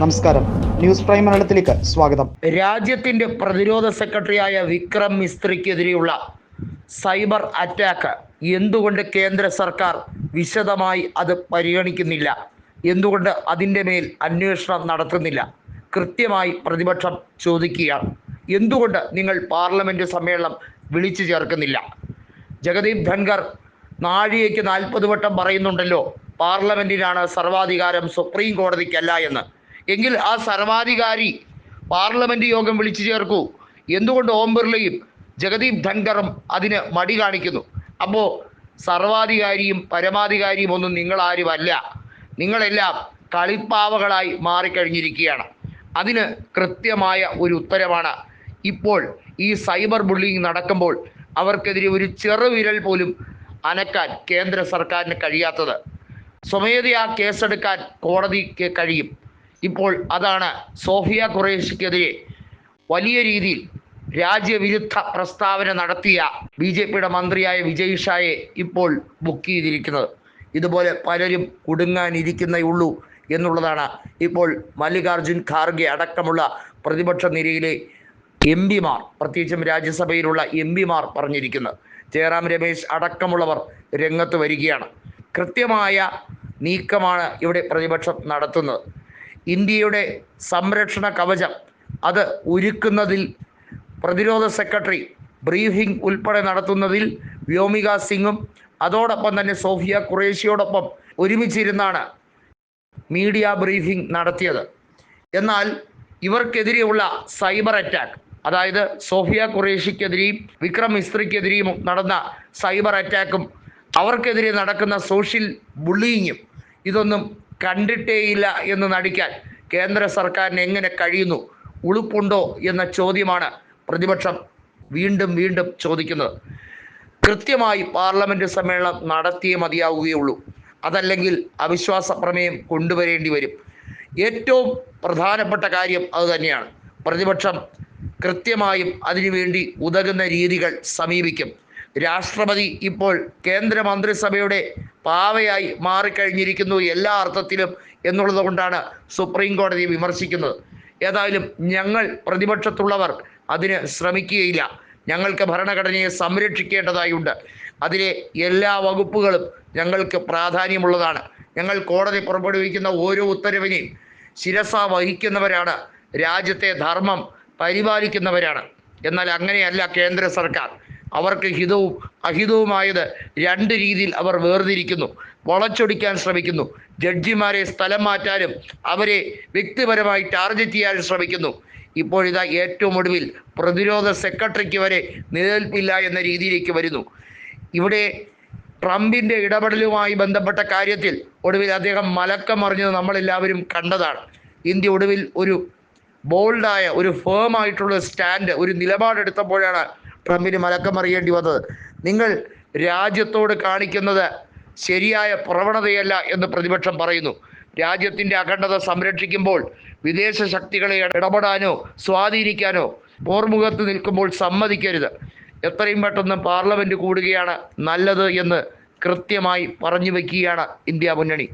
നമസ്കാരം. News prime മലയാളത്തിലേക്ക് സ്വാഗതം. രാജ്യത്തിന്റെ പ്രതിരോധ സെക്രട്ടറിയായ വിക്രം മിസ്ത്രിക്കെതിരെയുള്ള സൈബർ അറ്റാക്ക്. എന്തുകൊണ്ട് കേന്ദ്ര സർക്കാർ വിശദമായി അത് പരിഗണിക്കുന്നില്ല? എന്തുകൊണ്ട് അതിന്റെ മേൽ അന്വേഷണം നടത്തുന്നില്ല? കൃത്യമായി പ്രതിപക്ഷം ചോദിക്കുകയാണ്. എന്തുകൊണ്ട് നിങ്ങൾ പാർലമെന്റ് സമ്മേളനം വിളിച്ചു ചേർക്കുന്നില്ല? ജഗദീപ് ധൻഖർ നാഴികയ്ക്ക് നാൽപ്പത് വട്ടം പറയുന്നുണ്ടല്ലോ പാർലമെന്റിനാണ് സർവാധികാരം സുപ്രീം കോടതിക്കല്ല എന്ന്. എങ്കിൽ ആ സർവാധികാരി പാർലമെന്റ് യോഗം വിളിച്ചു ചേർക്കൂ. എന്തുകൊണ്ട് ഓം ബിർളയും ജഗദീപ് ധൻഖറും അതിന് മടി കാണിക്കുന്നു? അപ്പോൾ സർവാധികാരിയും പരമാധികാരിയും ഒന്നും നിങ്ങളാരുമല്ല. നിങ്ങളെല്ലാം കളിപ്പാവകളായി മാറിക്കഴിഞ്ഞിരിക്കുകയാണ്. അതിന് കൃത്യമായ ഒരു ഉത്തരമാണ്. ഇപ്പോൾ ഈ സൈബർ ബുള്ളിങ് നടക്കുമ്പോൾ അവർക്കെതിരെ ഒരു ചെറുവിരൽ പോലും അനക്കാൻ കേന്ദ്ര സർക്കാരിന് കഴിയാത്തത്. സ്വമേധയാ കേസെടുക്കാൻ കോടതിക്ക് കഴിയും. ഇപ്പോൾ അതാണ് സോഫിയ ഖുറേഷിക്കെതിരെ വലിയ രീതിയിൽ രാജ്യവിരുദ്ധ പ്രസ്താവന നടത്തിയ ബി ജെ പിയുടെ മന്ത്രിയായ വിജയ് ഷായെ ഇപ്പോൾ ബുക്ക് ചെയ്തിരിക്കുന്നത്. ഇതുപോലെ പലരും കുടുങ്ങാനിരിക്കുന്നേ ഉള്ളൂ എന്നുള്ളതാണ് ഇപ്പോൾ മല്ലികാർജുൻ ഖാർഗെ അടക്കമുള്ള പ്രതിപക്ഷ നിരയിലെ എം പിമാർ പ്രത്യേകിച്ചും രാജ്യസഭയിലുള്ള എം പിമാർ പറഞ്ഞിരിക്കുന്നത്. ജയറാം രമേശ് അടക്കമുള്ളവർ രംഗത്ത് വരികയാണ്. കൃത്യമായ നീക്കമാണ് ഇവിടെ പ്രതിപക്ഷം നടത്തുന്നത്. ഇന്ത്യയുടെ സംരക്ഷണ കവചം. അത് ഒരുക്കുന്നതിൽ പ്രതിരോധ സെക്രട്ടറി ബ്രീഫിംഗ് ഉൾപ്പെടെ നടത്തുന്നതിൽ വ്യോമിക സിംഗും അതോടൊപ്പം തന്നെ സോഫിയ ഖുറേഷിയോടൊപ്പം ഒരുമിച്ചിരുന്നാണ് മീഡിയ ബ്രീഫിംഗ് നടത്തിയത്. എന്നാൽ ഇവർക്കെതിരെയുള്ള സൈബർ അറ്റാക്ക് അതായത് സോഫിയ ഖുറേഷിക്കെതിരെയും വിക്രം മിസ്ത്രിക്കെതിരെയും നടന്ന സൈബർ അറ്റാക്കും അവർക്കെതിരെ നടക്കുന്ന സോഷ്യൽ ബുള്ളിങ്ങും ഇതൊന്നും കണ്ടിട്ടേയില്ല എന്ന് നടിക്കാൻ കേന്ദ്ര സർക്കാരിന് എങ്ങനെ കഴിയുന്നു? ഉളുപ്പുണ്ടോ എന്ന ചോദ്യമാണ് പ്രതിപക്ഷം വീണ്ടും വീണ്ടും ചോദിക്കുന്നത്. കൃത്യമായി പാർലമെന്റ് സമ്മേളനം നടത്തിയേ മതിയാവുകയുള്ളൂ. അതല്ലെങ്കിൽ അവിശ്വാസ പ്രമേയം കൊണ്ടുവരേണ്ടി വരും. ഏറ്റവും പ്രധാനപ്പെട്ട കാര്യം അത് തന്നെയാണ്. പ്രതിപക്ഷം കൃത്യമായും അതിനുവേണ്ടി ഉതകുന്ന രീതികൾ സമീപിക്കും. രാഷ്ട്രപതി ഇപ്പോൾ കേന്ദ്ര മന്ത്രിസഭയുടെ പാവയായി മാറിക്കഴിഞ്ഞിരിക്കുന്നു എല്ലാ അർത്ഥത്തിലും എന്നുള്ളത് കൊണ്ടാണ് സുപ്രീം കോടതി വിമർശിക്കുന്നത്. ഏതായാലും ഞങ്ങൾ പ്രതിപക്ഷത്തുള്ളവർ അതിന് ശ്രമിക്കുകയില്ല. ഞങ്ങൾക്ക് ഭരണഘടനയെ സംരക്ഷിക്കേണ്ടതായുണ്ട്. അതിലെ എല്ലാ വകുപ്പുകളും ഞങ്ങൾക്ക് പ്രാധാന്യമുള്ളതാണ്. ഞങ്ങൾ കോടതി പുറപ്പെടുവിക്കുന്ന ഓരോ ഉത്തരവിനെയും ശിരസ വഹിക്കുന്നവരാണ്. രാജ്യത്തെ ധർമ്മം പരിപാലിക്കുന്നവരാണ്. എന്നാൽ അങ്ങനെയല്ല കേന്ദ്ര സർക്കാർ. അവർക്ക് ഹിതവും അഹിതവുമായത് രണ്ട് രീതിയിൽ അവർ വേർതിരിക്കുന്നു. വളച്ചൊടിക്കാൻ ശ്രമിക്കുന്നു. ജഡ്ജിമാരെ സ്ഥലം മാറ്റാനും അവരെ വ്യക്തിപരമായി ടാർഗറ്റ് ചെയ്യാനും ശ്രമിക്കുന്നു. ഇപ്പോഴിതാ ഏറ്റവും ഒടുവിൽ പ്രതിരോധ സെക്രട്ടറിക്ക് വരെ നിലനിൽപ്പില്ല എന്ന രീതിയിലേക്ക് വരുന്നു. ഇവിടെ ട്രംപിന്റെ ഇടപെടലുമായി ബന്ധപ്പെട്ട കാര്യത്തിൽ ഒടുവിൽ അദ്ദേഹം മലക്കം മറിഞ്ഞത് നമ്മളെല്ലാവരും കണ്ടതാണ്. ഇന്ത്യ ഒടുവിൽ ഒരു ബോൾഡായ ഒരു ഫേമായിട്ടുള്ള സ്റ്റാൻഡ് ഒരു നിലപാടെടുത്തപ്പോഴാണ് ട്രംപിന് മലക്കമറിയേണ്ടി വന്നത്. നിങ്ങൾ രാജ്യത്തോട് കാണിക്കുന്നത് ശരിയായ പ്രവണതയല്ല എന്ന് പ്രതിപക്ഷം പറയുന്നു. രാജ്യത്തിന്റെ അഖണ്ഡത സംരക്ഷിക്കുമ്പോൾ വിദേശ ശക്തികളെ ഇടപെടാനോ സ്വാധീനിക്കാനോ പോർമുഖത്ത് നിൽക്കുമ്പോൾ സമ്മതിക്കരുത്. എത്രയും പെട്ടെന്ന് പാർലമെന്റ് കൂടുകയാണ് നല്ലത് എന്ന് കൃത്യമായി പറഞ്ഞു വയ്ക്കുകയാണ് ഇന്ത്യ മുന്നണി.